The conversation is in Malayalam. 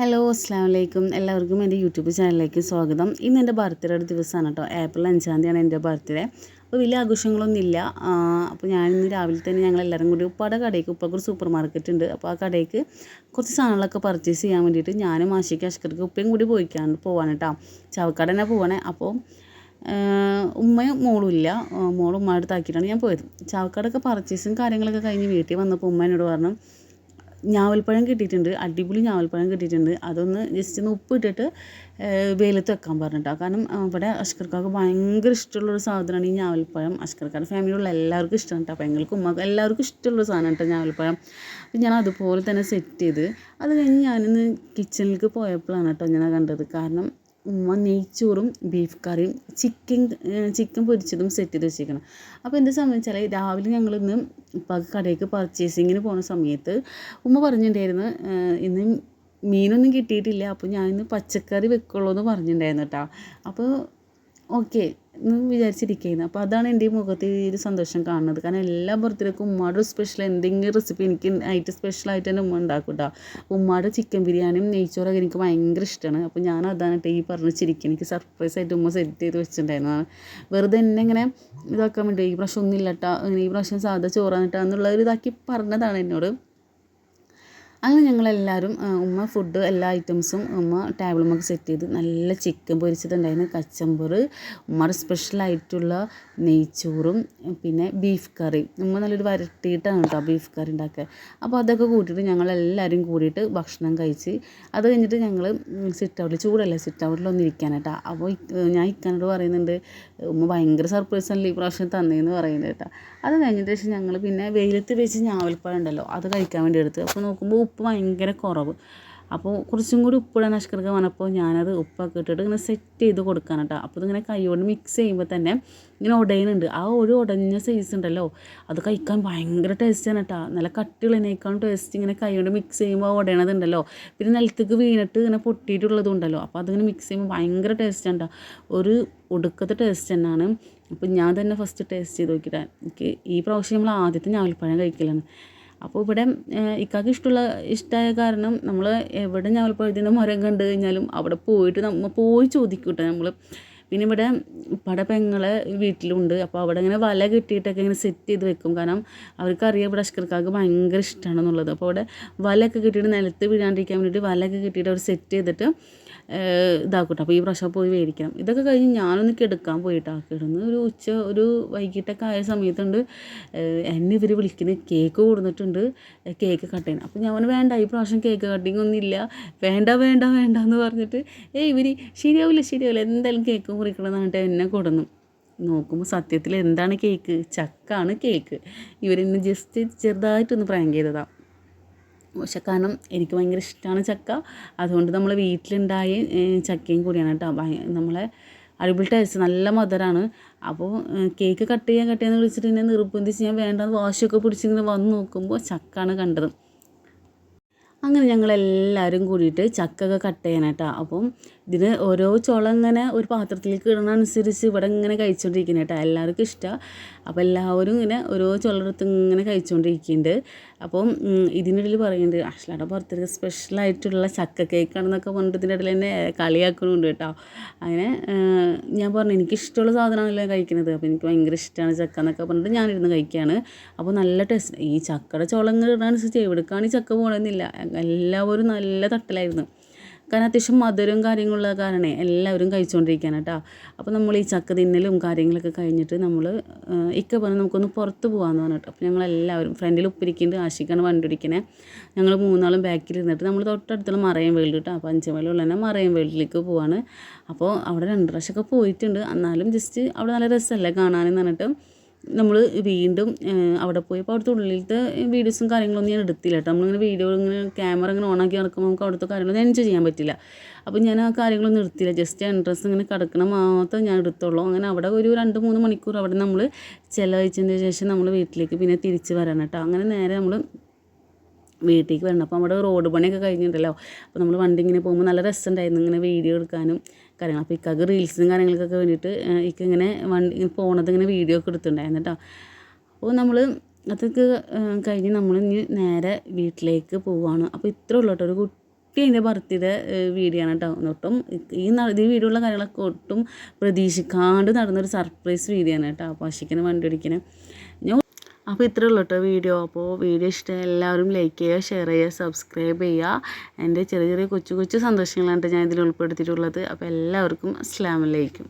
ഹലോ അസ്സാം വലൈക്കും എല്ലാവർക്കും എന്റെ യൂട്യൂബ് ചാനലിലേക്ക് സ്വാഗതം. ഇന്ന് എന്റെ ബർത്ത്ഡേയുടെ ദിവസമാണ് കേട്ടോ. ഏപ്രിൽ അഞ്ചാം തീയതിയാണ് എന്റെ ബർത്ത്ഡേ. അപ്പോൾ വലിയ ആഘോഷങ്ങളൊന്നുമില്ല. അപ്പോൾ അപ്പോൾ ഇന്ന് രാവിലെ തന്നെ ഞങ്ങൾ എല്ലാവരും കൂടി ഉപ്പാടെ കടയ്ക്ക് ഉപ്പക്ക് ഒരു സൂപ്പർ മാർക്കറ്റ് ഉണ്ട്. അപ്പോൾ ആ കടയ്ക്ക് കുറച്ച് സാധനങ്ങളൊക്കെ പർച്ചേസ് ചെയ്യാൻ വേണ്ടിയിട്ട് ഞാനും ആശയ്ക്ക് അഷ്കർക്ക് ഉപ്പയും കൂടി പോയിക്കാണ് പോവാണ് കേട്ടോ. ചവക്കട തന്നെ പോവാണേ. അപ്പോൾ ഉമ്മയും മോളും ഇല്ല. മോളും ഉമ്മയുടെ അടുത്താക്കിയിട്ടാണ് ഞാൻ പോയത്. ചവക്കടൊക്കെ പർച്ചേസും കാര്യങ്ങളൊക്കെ കഴിഞ്ഞ് വീട്ടിൽ വന്നപ്പോൾ ഉമ്മ എന്നോട് പറഞ്ഞു ഞാവൽപ്പഴം കിട്ടിയിട്ടുണ്ട്. അടിപൊളി ഞാവൽപ്പഴം കിട്ടിയിട്ടുണ്ട്. അതൊന്ന് ജസ്റ്റ് ഒന്ന് ഉപ്പിട്ടിട്ട് വെയിലത്ത് വെക്കാൻ പറഞ്ഞിട്ടോ. കാരണം ഇവിടെ അഷ്കർക്കാർക്ക് ഭയങ്കര ഇഷ്ടമുള്ളൊരു സാധനമാണ് ഈ ഞാവൽപ്പഴം. അഷ്കർക്കാരുടെ ഫാമിലിയുള്ള എല്ലാവർക്കും ഇഷ്ടമാണ് കേട്ടോ പെങ്ങൾക്കും ഉമ്മക്കും എല്ലാവർക്കും ഇഷ്ടമുള്ള സാധനം കേട്ടോ ഞാവൽപ്പഴം. അപ്പം ഞാൻ അതുപോലെ തന്നെ സെറ്റ് ചെയ്ത് അത് കഴിഞ്ഞ് ഞാനിന്ന് കിച്ചണിലേക്ക് പോയപ്പോഴാണ് കേട്ടോ ഞാൻ കണ്ടത്. കാരണം ഉമ്മ നെയ്ച്ചോറും ബീഫ് കറിയും ചിക്കൻ ചിക്കൻ പൊരിച്ചതും സെറ്റ് ചെയ്ത് വെച്ചിരിക്കണം അപ്പോൾ എന്താ സംബന്ധിച്ചാൽ രാവിലെ ഞങ്ങൾ ഇന്ന് ഇപ്പം കടയിലേക്ക് പർച്ചേസിങ്ങിന് പോകുന്ന സമയത്ത് ഉമ്മ പറഞ്ഞിട്ടുണ്ടായിരുന്നു ഇന്ന് മീനൊന്നും കിട്ടിയിട്ടില്ല അപ്പോൾ ഞാൻ ഇന്ന് പച്ചക്കറി വെക്കുള്ളൂ എന്ന് പറഞ്ഞിട്ടുണ്ടായിരുന്നു കേട്ടോ അപ്പോൾ ഓക്കെ വിചാരിച്ചിരിക്കുകയായിരുന്നു അപ്പോൾ അതാണ് എന്റെ മുഖത്ത് ഈ ഒരു സന്തോഷം കാണുന്നത്. കാരണം എല്ലാ ബർത്ത്ഡേക്കും ഉമ്മയുടെ സ്പെഷ്യൽ എന്തെങ്കിലും റെസിപ്പി എനിക്ക് ആയിട്ട് സ്പെഷ്യലായിട്ട് തന്നെ ഉമ്മ ഉണ്ടാക്കും കേട്ടോ ഉമ്മയുടെ ചിക്കൻ ബിരിയാണിയും നെയ്ച്ചോറൊക്കെ എനിക്ക് ഭയങ്കര ഇഷ്ടമാണ് അപ്പോൾ ഞാൻ അതാണ് ഈ പറഞ്ഞ് എനിക്ക് സർപ്രൈസ് ആയിട്ട് ഉമ്മ സെറ്റ് ചെയ്ത് വെച്ചിട്ടുണ്ടായിരുന്നു. വെറുതെ എന്നെ ഇങ്ങനെ ഇതാക്കാൻ വേണ്ടി ഈ പ്രാവശ്യം ഒന്നും ഇല്ല കേട്ടോ ഈ പ്രാവശ്യം സാധാ ചോറാന്നിട്ടാ എന്നുള്ള ഒരു ഇതാക്കി പറഞ്ഞതാണ് എന്നോട്. അങ്ങനെ ഞങ്ങളെല്ലാവരും ഉമ്മ ഫുഡ് എല്ലാ ഐറ്റംസും ഉമ്മ ടേബിളുമൊക്കെ സെറ്റ് ചെയ്ത് നല്ല ചിക്കൻ പൊരിച്ചതുണ്ടായിരുന്നു. കച്ചമ്പറ് ഉമ്മയുടെ സ്പെഷ്യലായിട്ടുള്ള നെയ്ച്ചോറും പിന്നെ ബീഫ് കറി ഉമ്മ നല്ലൊരു വരട്ടിയിട്ടാണ് കേട്ടോ ബീഫ് കറി ഉണ്ടാക്കുക. അപ്പോൾ അതൊക്കെ കൂട്ടിയിട്ട് ഞങ്ങളെല്ലാവരും കൂടിയിട്ട് ഭക്ഷണം കഴിച്ച് അത് കഴിഞ്ഞിട്ട് ഞങ്ങൾ സിറ്റ് ഔട്ടിൽ ചൂടല്ലേ സിറ്റ് ഔട്ടിൽ ഒന്ന് ഇരിക്കാനായിട്ടാ. അപ്പോൾ ഞാൻ ഇക്കാനോട് പറയുന്നുണ്ട് ഉമ്മ ഭയങ്കര സർപ്രൈസ് ആണല്ലോ ഈ പ്രാവശ്യം തന്നേന്ന് പറയുന്നത് കേട്ടോ. അത് കഴിഞ്ഞിട്ട് ശേഷം ഞങ്ങൾ പിന്നെ വെയിലത്ത് വെച്ച് ഞാവൽപ്പഴം ഉണ്ടല്ലോ അത് കഴിക്കാൻ വേണ്ടി എടുത്ത്. അപ്പോൾ നോക്കുമ്പോൾ ഉപ്പ് ഭയങ്കര കുറവ്. അപ്പോൾ കുറച്ചും കൂടി ഉപ്പിടാൻ അഷ്കർക്ക് വന്നപ്പോൾ ഞാനത് ഉപ്പൊക്കെ ഇട്ടിട്ട് ഇങ്ങനെ സെറ്റ് ചെയ്ത് കൊടുക്കാൻ കേട്ടോ അപ്പോൾ ഇതിങ്ങനെ കൈകൊണ്ട് മിക്സ് ചെയ്യുമ്പോൾ തന്നെ ഇങ്ങനെ ഉടയുന്നുണ്ട്. ആ ഒരു ഉടഞ്ഞ സൈസ് ഉണ്ടല്ലോ. അത് കഴിക്കാൻ ഭയങ്കര ടേസ്റ്റാണ് കേട്ടോ നല്ല കട്ടിയുള്ളതിനേക്കാളും ടേസ്റ്റ് ഇങ്ങനെ കൈകൊണ്ട് മിക്സ് ചെയ്യുമ്പോൾ ഉടയണതുണ്ടല്ലോ പിന്നെ നിലത്തേക്ക് വീണിട്ട് ഇങ്ങനെ പൊട്ടിയിട്ടുള്ളതും ഉണ്ടല്ലോ. അപ്പോൾ അതിങ്ങനെ മിക്സ് ചെയ്യുമ്പോൾ ഭയങ്കര ടേസ്റ്റാണ് കേട്ടോ ഒരു ഒടുക്കത്തെ ടേസ്റ്റ് തന്നെയാണ്. അപ്പോൾ ഞാൻ തന്നെ ഫസ്റ്റ് ടേസ്റ്റ് ചെയ്ത് നോക്കിയിട്ടാണ് എനിക്ക് ഈ പ്രാവശ്യം നമ്മൾ ആദ്യത്തെ ഞാവൽപ്പഴം കഴിക്കലാണ്. അപ്പോൾ ഇവിടെ ഇക്കാക്ക് ഇഷ്ടമുള്ള ഇഷ്ടമായ കാരണം നമ്മൾ എവിടെ ഞാവൽപ്പഴത്തിന്റെ മരം കണ്ടു കഴിഞ്ഞാലും അവിടെ പോയിട്ട് നമ്മൾ പോയി ചോദിക്കും കേട്ടോ നമ്മൾ പിന്നെ ഇവിടെ ഉപ്പയുടെ പെങ്ങളെ വീട്ടിലുണ്ട്. അപ്പോൾ അവിടെ ഇങ്ങനെ വല കെട്ടിയിട്ടൊക്കെ ഇങ്ങനെ സെറ്റ് ചെയ്ത് വെക്കും. കാരണം അവർക്കറിയാം ഇവിടെ അഷ്കർക്കാർക്ക് ഭയങ്കര ഇഷ്ടമാണെന്നുള്ളത് അപ്പോൾ അവിടെ വലയൊക്കെ കെട്ടിയിട്ട് നിലത്ത് വീഴാണ്ടിരിക്കാൻ വേണ്ടിയിട്ട് വലയൊക്കെ കെട്ടിയിട്ട് അവർ സെറ്റ് ചെയ്തിട്ട് ഇതാക്കട്ടെ. അപ്പോൾ ഈ പ്രാവശ്യം പോയി മേടിക്കണം ഇതൊക്കെ കഴിഞ്ഞ് ഞാനൊന്ന് കിടക്കാൻ പോയിട്ടാ. കിടന്ന് ഒരു ഉച്ച ഒരു വൈകിട്ടൊക്കെ ആയ സമയത്തുണ്ട്. എന്നെ ഇവർ വിളിക്കുന്നത് കേക്ക് കൊടുത്തിട്ടുണ്ട് കേക്ക് കട്ട് ചെയ്യാൻ അപ്പോൾ ഞാൻ വേണ്ട ഈ പ്രാവശ്യം കേക്ക് കട്ടിങ് ഒന്നും ഇല്ല. വേണ്ട വേണ്ട വേണ്ട എന്ന് പറഞ്ഞിട്ട് ഏ ഇവർ ശരിയാവില്ല ശരിയാവില്ല എന്തായാലും കേക്ക് മുറിക്കണം എന്നിട്ട് എന്നെ കൊടുന്നു നോക്കുമ്പോൾ സത്യത്തിൽ എന്താണ് കേക്ക് ചക്കാണ് കേക്ക് ഇവരെന്നെ ജസ്റ്റ് ചെറുതായിട്ടൊന്ന് പ്രാങ്ക് ചെയ്തതാണ് പക്ഷെ കാരണം എനിക്ക് ഭയങ്കര ഇഷ്ടമാണ് ചക്ക. അതുകൊണ്ട് നമ്മൾ വീട്ടിലുണ്ടായ ചക്കയും കൂടിയാണ് കേട്ടോ. നമ്മളെ അടിപൊളി ടേസ്റ്റ് നല്ല മധുരമാണ് അപ്പോൾ കേക്ക് കട്ട് ചെയ്യാൻ കട്ട് ചെയ്യാന്ന് വിളിച്ചിട്ട് എന്നെ നിർബന്ധിച്ച് ഞാൻ വേണ്ടാന്ന് വാശിയൊക്കെ പിടിച്ചിങ്ങനെ വന്ന് നോക്കുമ്പോൾ ചക്കയാണ് കണ്ടത്. അങ്ങനെ ഞങ്ങളെല്ലാവരും കൂടിയിട്ട് ചക്കൊക്കെ കട്ട് ചെയ്യാനായിട്ടാ. അപ്പം ഇതിന് ഓരോ ചുള ഇങ്ങനെ ഒരു പാത്രത്തിലേക്ക് ഇടണനുസരിച്ച് ഇവിടെ ഇങ്ങനെ കഴിച്ചുകൊണ്ടിരിക്കുന്നത് കേട്ടോ എല്ലാവർക്കും ഇഷ്ടമാണ് അപ്പോൾ എല്ലാവരും ഇങ്ങനെ ഓരോ ചുളടുത്ത് ഇങ്ങനെ കഴിച്ചുകൊണ്ടിരിക്കുന്നുണ്ട് അപ്പം ഇതിനിടയിൽ പറയുന്നുണ്ട് അഷ്ലയുടെ പുറത്തേക്ക് സ്പെഷ്യലായിട്ടുള്ള ചക്ക കേക്കാണെന്നൊക്കെ പറഞ്ഞിട്ട് ഇതിന്റെ ഇടയിൽ തന്നെ കളിയാക്കണമുണ്ട് കേട്ടോ അങ്ങനെ ഞാൻ പറഞ്ഞു എനിക്കിഷ്ടമുള്ള സാധനമാണല്ലോ കഴിക്കുന്നത് അപ്പോൾ എനിക്ക് ഭയങ്കര ഇഷ്ടമാണ് ചക്ക എന്നൊക്കെ പറഞ്ഞിട്ട് ഞാനിരുന്ന് കഴിക്കുകയാണ് അപ്പോൾ നല്ല ടേസ്റ്റ് ഈ ചക്കയുടെ ചുളങ്ങ് അനുസരിച്ച് എവിടേക്കാണ് ഈ ചക്ക പോകണമെന്നില്ല എല്ലാവരും നല്ല തട്ടലായിരുന്നു. കാരണം അത്യാവശ്യം മധുരവും കാര്യങ്ങളുള്ള കാരണം എല്ലാവരും കഴിച്ചുകൊണ്ടിരിക്കുകയാണ് കേട്ടോ അപ്പോൾ നമ്മൾ ഈ ചക്ക തിന്നലും കാര്യങ്ങളൊക്കെ കഴിഞ്ഞിട്ട് നമ്മൾ ഇക്ക പറഞ്ഞ് നമുക്കൊന്ന് പുറത്ത് പോകാമെന്ന് പറഞ്ഞിട്ട്. അപ്പോൾ ഞങ്ങളെല്ലാവരും ഫ്രണ്ടിൽ ഉപ്പിരിക്കുന്നുണ്ട് ആശിക്കാണ് വണ്ടി ഞങ്ങൾ മൂന്നാളും ബാക്കിൽ ഇരുന്നിട്ട് നമ്മൾ തൊട്ടടുത്തുള്ള മറയം വേൾഡ് കേട്ടോ അപ്പോൾ അഞ്ചമലുള്ള തന്നെ മറയം വേൾഡിലേക്ക് പോവാണ്. അപ്പോൾ അവിടെ രണ്ട് പ്രാവശ്യമൊക്കെ പോയിട്ടുണ്ട്. എന്നാലും ജസ്റ്റ് അവിടെ നല്ല രസമല്ലേ കാണാനെന്ന് പറഞ്ഞിട്ട്. നമ്മൾ വീണ്ടും അവിടെ പോയപ്പോൾ അവിടുത്തെ ഉള്ളിലത്തെ വീഡിയോസും കാര്യങ്ങളൊന്നും ഞാൻ എടുത്തില്ല കേട്ടോ. നമ്മളിങ്ങനെ വീഡിയോ ഇങ്ങനെ ക്യാമറ ഇങ്ങനെ ഓണാക്കി നടക്കുമ്പോൾ നമുക്ക് അവിടുത്തെ കാര്യങ്ങളൊന്നും എൻജോയ് ചെയ്യാൻ പറ്റില്ല. അപ്പോൾ ഞാൻ ആ കാര്യങ്ങളൊന്നും എടുത്തില്ല ജസ്റ്റ് എൻട്രൻസ് ഇങ്ങനെ കിടക്കണം മാത്രം ഞാൻ എടുത്തുള്ളൂ. അങ്ങനെ അവിടെ ഒരു രണ്ട് മൂന്ന് മണിക്കൂർ അവിടെ നമ്മൾ ചിലവഴിച്ചതിന് ശേഷം നമ്മൾ വീട്ടിലേക്ക് പിന്നെ തിരിച്ച് വരണം കേട്ടോ. അങ്ങനെ നേരെ നമ്മൾ വീട്ടിലേക്ക് വരണം. അപ്പോൾ നമ്മുടെ റോഡ് പണിയൊക്കെ കഴിഞ്ഞിട്ടുണ്ടല്ലോ. അപ്പോൾ നമ്മൾ വണ്ടി ഇങ്ങനെ പോകുമ്പോൾ നല്ല രസമുണ്ടായിരുന്നു ഇങ്ങനെ വീഡിയോ എടുക്കാനും. കാര്യങ്ങൾ. അപ്പോൾ ഇക്കാക്ക് റീൽസിനും കാര്യങ്ങൾക്കൊക്കെ വേണ്ടിയിട്ട് ഇക്ക ഇങ്ങനെ വണ്ടി പോണത് ഇങ്ങനെ വീഡിയോ ഒക്കെ എടുത്തിട്ടുണ്ടായിരുന്നു കേട്ടോ അപ്പോൾ നമ്മൾ അതൊക്കെ കഴിഞ്ഞ് നമ്മൾ ഇനി നേരെ വീട്ടിലേക്ക് പോവുകയാണ് അപ്പോൾ ഇത്രേ ഉള്ളൂ കേട്ടോ ഒരു കുട്ടി അതിന്റെ ബർത്ത്ഡേ വീഡിയോ ആണ് കേട്ടോ ഒട്ടും ഈ ഈ വീഡിയോ ഉള്ള കാര്യങ്ങളൊക്കെ ഒട്ടും പ്രതീക്ഷിക്കാണ്ട് നടന്നൊരു സർപ്രൈസ് വീഡിയോ ആണ് കേട്ടോ അപ്പോൾ അശിക്കന് വണ്ടി ഓടിക്കണേ അപ്പോൾ ഇത്രയേ ഉള്ളൂ കേട്ടോ വീഡിയോ. അപ്പോൾ വീഡിയോ ഇഷ്ടം എല്ലാവരും ലൈക്ക് ചെയ്യുക ഷെയർ ചെയ്യുക സബ്സ്ക്രൈബ് ചെയ്യുക. എന്റെ ചെറിയ ചെറിയ കൊച്ചു കൊച്ചു സന്തോഷങ്ങളാണ് ഞാൻ ഇതിൽ ഉൾപ്പെടുത്തിയിട്ടുള്ളത്. അപ്പോൾ എല്ലാവർക്കും അസ്സാം വലൈക്കും